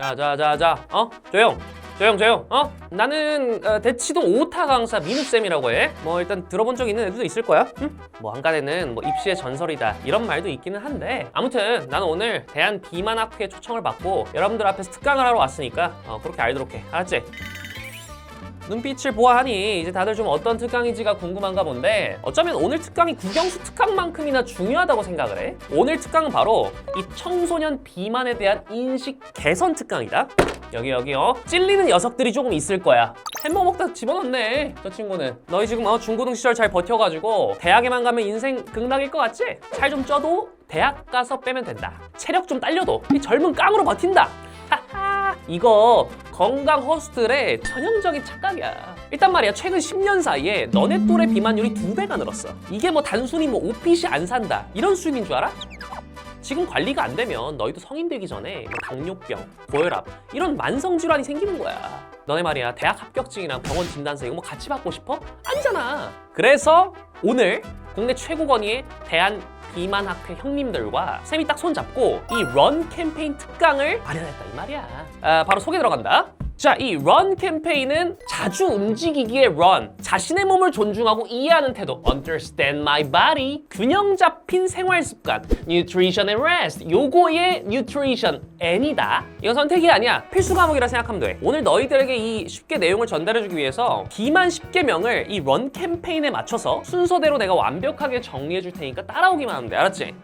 자자자자. 어? 조용. 조용 조용. 어? 나는 어, 대치동 오타 강사 민우 쌤이라고 해뭐 일단 들어본 적 있는 애들도 있을 거야. 응? 뭐 한간에는 뭐 입시의 전설이다. 이런 말도 있기는 한데. 아무튼 나는 오늘 대한 비만학회 초청을 받고 여러분들 앞에서 특강을 하러 왔으니까 어, 그렇게 알도록 해. 알았지? 눈빛을 보아하니 이제 다들 좀 어떤 특강인지가 궁금한가 본데 어쩌면 오늘 특강이 국영수 특강만큼이나 중요하다고 생각을 해. 오늘 특강은 바로 이 청소년 비만에 대한 인식 개선 특강이다. 여기 여기 어 찔리는 녀석들이 조금 있을 거야. 햄버거 먹다 집어넣네 저 친구는. 너희 지금 어 중고등 시절 잘 버텨가지고 대학에만 가면 인생 극락일 것 같지? 살 좀 쪄도 대학 가서 빼면 된다. 체력 좀 딸려도 이 젊은 깡으로 버틴다. 하하 이거 건강 허스틀의 전형적인 착각이야. 일단 말이야 최근 10년 사이에 너네 또래 비만율이 두 배가 늘었어. 이게 뭐 단순히 뭐 오핏이 안 산다 이런 수준인 줄 알아? 지금 관리가 안 되면 너희도 성인 되기 전에 뭐 당뇨병, 고혈압 이런 만성 질환이 생기는 거야. 너네 말이야 대학 합격증이랑 병원 진단서 이거 뭐 같이 받고 싶어? 아니잖아. 그래서 오늘 국내 최고 권위의 대한 비만학회 형님들과 쌤이 딱 손잡고 이 런 캠페인 특강을 마련했다 이 말이야. 아, 바로 소개 들어간다. 자, 이런 캠페인은 자주 움직이기의 run, 자신의 몸을 존중하고 이해하는 태도, understand my body, 균형 잡힌 생활 습관, nutrition and rest, 요거의 nutrition N이다. 이건 선택이 아니야. 필수 과목이라 생각하면 돼. 오늘 너희들에게 이 쉽게 내용을 전달해주기 위해서 비만 10개명을 이런 캠페인에 맞춰서 순서대로 내가 완벽하게 정리해줄 테니까 따라오기만 하면 돼. 알았지?